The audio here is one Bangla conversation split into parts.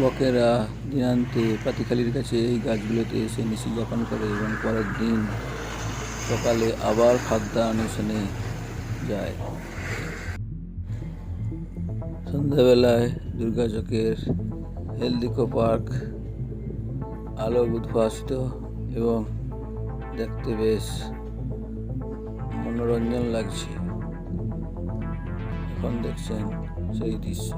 বকেরা দিনান্তে পাতিখালির কাছে এই গাছগুলোতে এসে নিশি যাপন করে এবং পরের দিন সকালে আবার খাদ্য অনুষ্ঠানে যায়। সন্ধ্যাবেলায় দুর্গাচকের হেলদিকো পার্ক আলো উদ্ভাসিত এবং দেখতে বেশ মনোরঞ্জন লাগছে। এখন দেখছেন সেই দৃশ্য।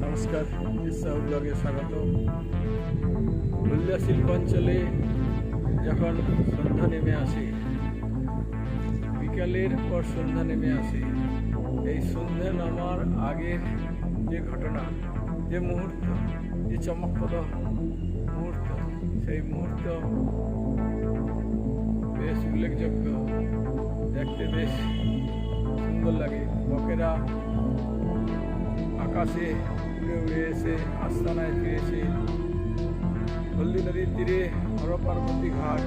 নমস্কার ইসা ব্লগে স্বাগত হলদিয়া শিল্পাঞ্চলে যখন সন্ধ্যা নেমে আসে বিকালের পর সন্ধ্যা নেমে আসে এই সন্ধ্যা নামার আগের যে ঘটনা যে মুহূর্ত, যে চমকপ্রদ মুহূর্ত, সেই মুহূর্ত বেশ উল্লেখযোগ্য। দেখতে বেশ সুন্দর লাগে। বকেরা আকাশে উড়ে উড়ে এসে, আস্তানায় ফিরেছে। হলদি নদীর তীরে হর পার্বতী ঘাট।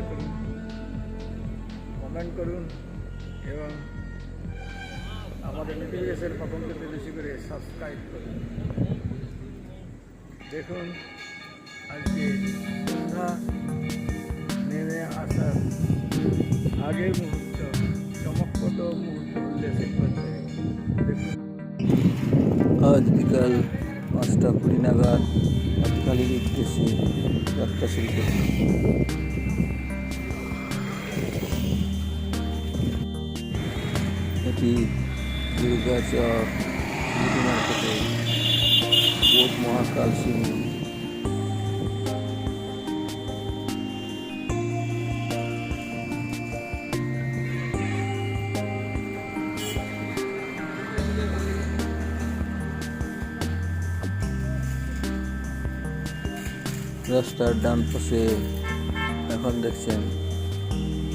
শেয়ার করুন। কমেন্ট করুন এবং আমাদের নোটিফিকেশন পতনকে বেশি করে সাবস্ক্রাইব করুন। দেখুন, আজকে নেমে আসার আগের মুহূর্ত, চমকপ্রদ মুহূর্ত উল্লেখ দেখুন। আজ বিকাল পাঁচটা কুড়ি নাগাদ পাতিখালির উদ্দেশ্যে যাত্রা শুরু করছে এটি দুর্গাচক সিটি মার্কেটে বোধ মহাকাল শিব মন্দির। রাস্তার ডান পাশে এখন দেখছেন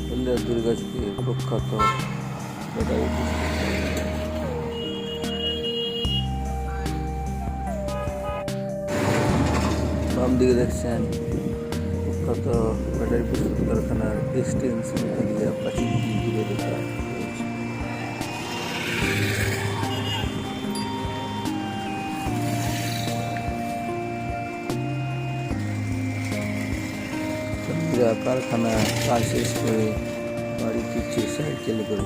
হলদিয়া দুর্গাচকে প্রখ্যাত ব্যাটারি বাম দিকে দেখছেন প্রখ্যাত ব্যাটারি প্রস্তুত কারখানার এক্সটেনশন এরিয়া প্রাচীনটি ঘিরে রয়েছে কারখানা কাজ শেষ করে বাড়ি ফিরছে সাইকেল করে।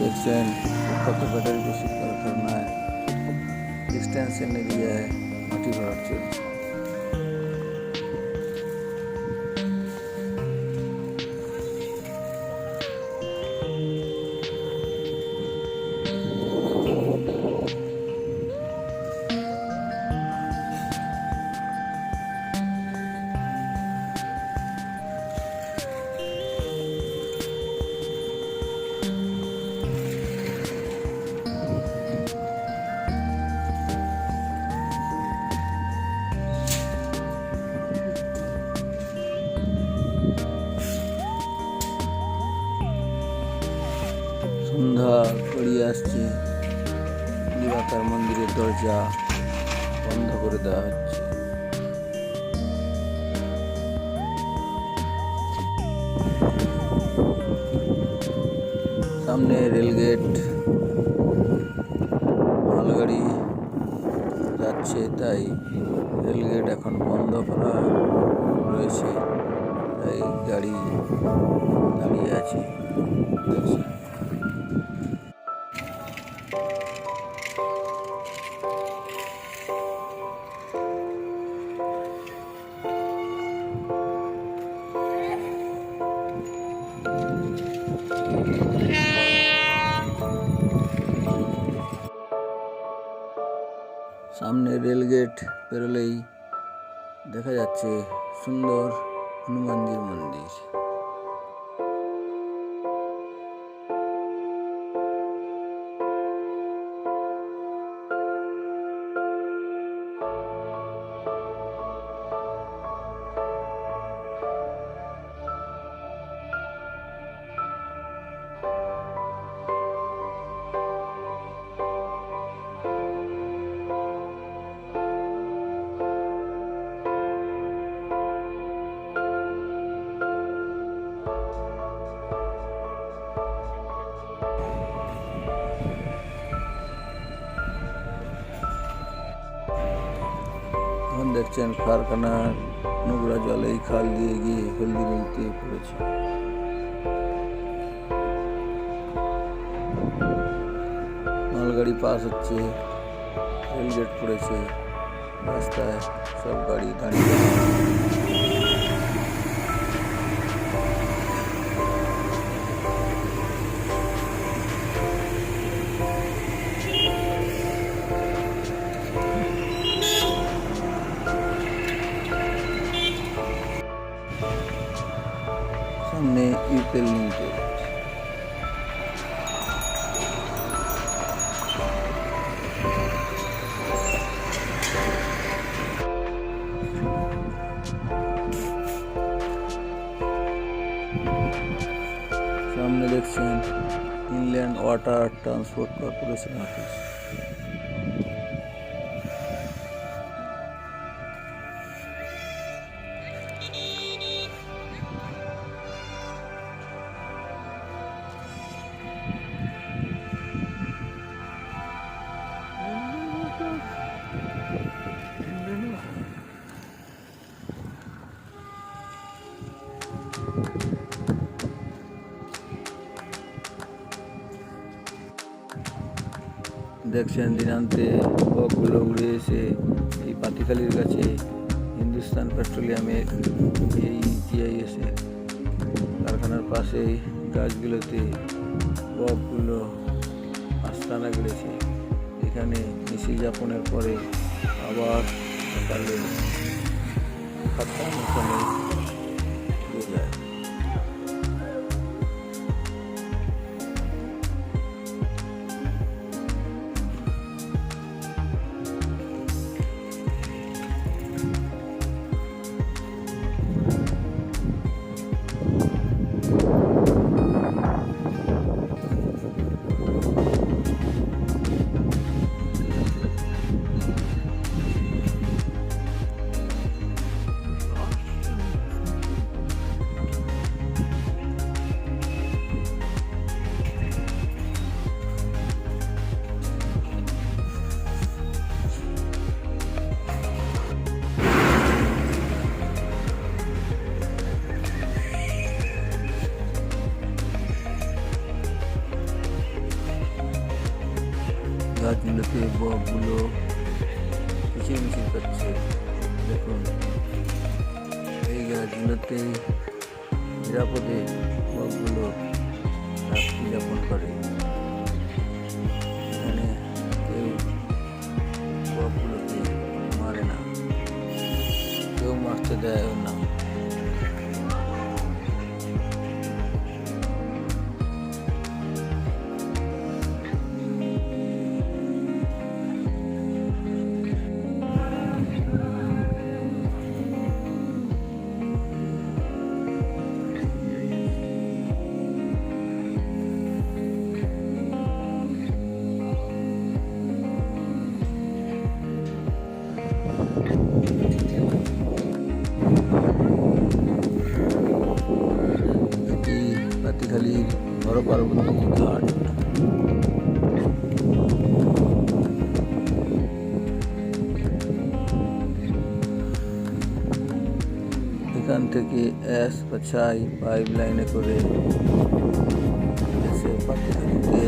দেখছেন কত ব্যাটারি প্রস্তুত কারখানায় এক্সটেনশন এরিয়ায় মাটি ভরার চলছে দরজা বন্ধ করে দেওয়া হচ্ছে। সামনে রেলগেট, মালগাড়ি যাচ্ছে, তাই রেলগেট এখন বন্ধ করা রয়েছে, তাই গাড়ি দাঁড়িয়ে আছে। রেলগেট পেরোলেই দেখা যাচ্ছে সুন্দর হনুমানজির মন্দির। দেখছেন কারখানার নোংরা জল এই খাল দিয়ে গিয়ে হলদি নদীতে পড়েছে। মালগাড়ি পাস হচ্ছে রেলগেট পড়েছে, রাস্তায় সব গাড়ি দাঁড়িয়ে inland water transport corporation office. দেখছেন দিনান্তে বকগুলো উড়ে এসে এই পাতিখালির কাছে হিন্দুস্তান পেট্রোলিয়ামের এই জিআইএসে কারখানার পাশে গাছগুলোতে বকগুলো আস্তানা গেড়েছে। এখানে মিছিল যাপনের পরে আবার সকালে সাতটা মতনে যায় গাছগুলোতে বকগুলো মিছিল মিছিল করছে দেখুন, এই গাছগুলোতে নিরাপদে বকগুলো রাত্রি যাপন করে। এখানে কেউ বকগুলোকে মারে না, কেউ মারতে দেয় না। থেকে অ্যাস পাছাই পাইপ লাইনে করে এসে পাতিখালিতে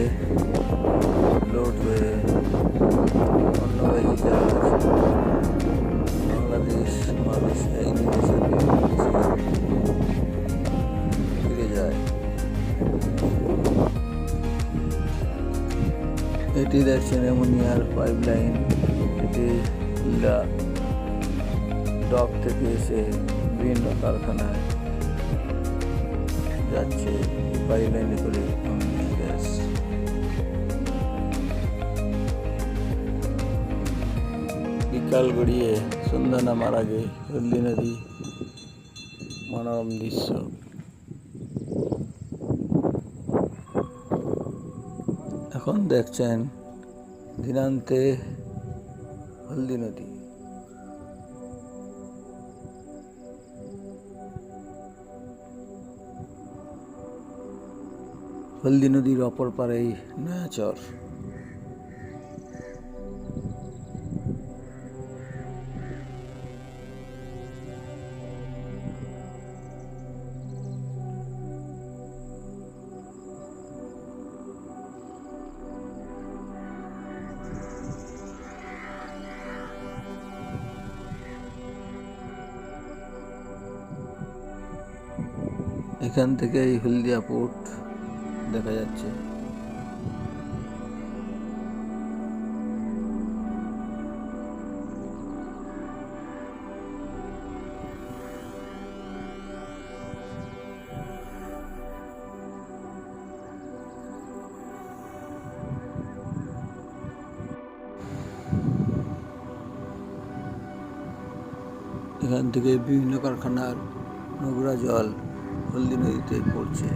লোড হয়ে অন্যবাহী জাহাজ বাংলাদেশ মালয়েশিয়া ইন্দোনেশিয়াতে ফিরে যায় এটি দেখছেন অ্যামোনিয়ার পাইপ লাইন এটি খুলনা ডক থেকে এসে বিভিন্ন কারখানায় যাচ্ছে পাইপ লাইনে করে গ্যাস বিকাল গড়িয়ে সন্ধ্যা নামার আগে হলদি নদী মনোরম দৃশ্য। এখন দেখছেন দিনান্তে হলদি নদী। হলদি নদীর অপর পাড়েই নয়াচর। এখান থেকে এই হলদিয়া পোর্ট দেখা যাচ্ছে। এখান থেকে বিভিন্ন কারখানার নোংরা জল হলদি নদীতে পড়ছে।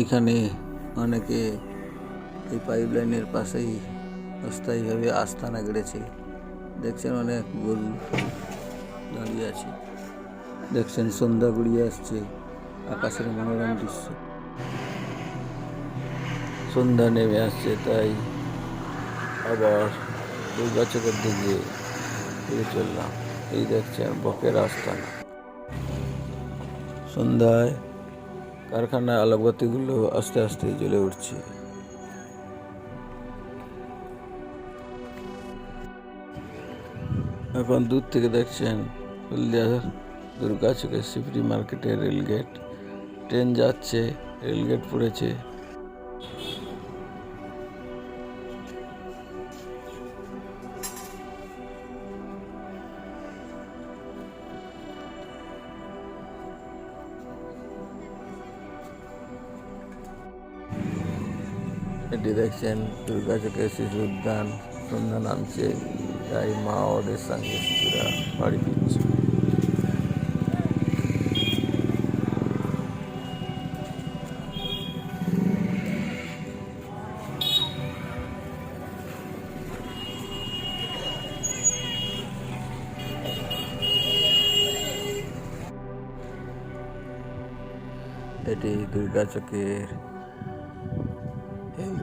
এখানে অনেকে এই পাইপ লাইনের পাশেই অস্থায়ীভাবে আস্থানা গেড়েছে। দেখছেন অনেক গরু দাঁড়িয়ে আছে। দেখছেন সন্ধ্যা গড়িয়ে আসছে আকাশের মনোরম দৃশ্য। সন্ধ্যা নেমে আসছে তাই আবার দুর্গাচকের দিকে ফিরে চললাম। এই দেখছেন বকের আস্তানা। সন্ধ্যায় কারখানায় আলোকবাতিগুলো আস্তে আস্তে জ্বলে উঠছে। এখন দূর থেকে দেখছেন হলদিয়া দুর্গা দুর্গাচকের সিফটি মার্কেটের রেলগেট। ট্রেন যাচ্ছে, রেলগেট পড়েছে। এটি দেখছেন দুর্গাচকের শিশু উদ্যান, সন্ধ্যা নামছে তাই মা ওদের সঙ্গে শিশুরা বাড়ি ফিরছে। এটি দুর্গাচকের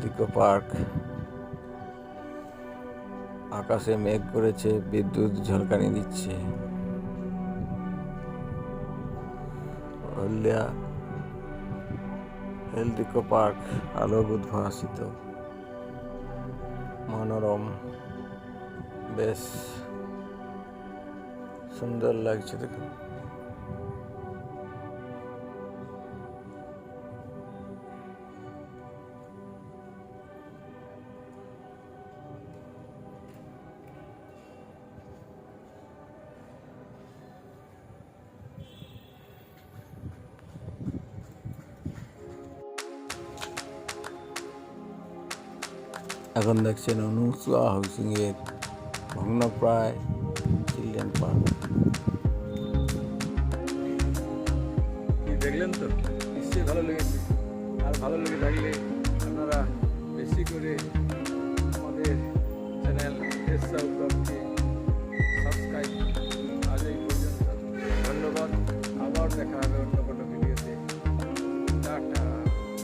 হেলদিকো পার্ক। আকাশে মেঘ করেছে, বিদ্যুৎ ঝলকানি দিচ্ছে। হলদিয়া হেলদিকো পার্ক আলোক উদ্ভাসিত মনোরম। বেশ সুন্দর লাগছে দেখুন। এখন দেখছেন অনুসুয়া হাউসিং এর ভগ্নপ্রায় চিলড্রেন পার্ক দেখলেন তো? নিশ্চয়ই ভালো লেগেছে। আর ভালো লেগে থাকলে আপনারা বেশি করে আমাদের চ্যানেল এসা ব্লগকে সাবস্ক্রাইব আজ এই পর্যন্ত। ধন্যবাদ। আবার দেখা হবে অন্য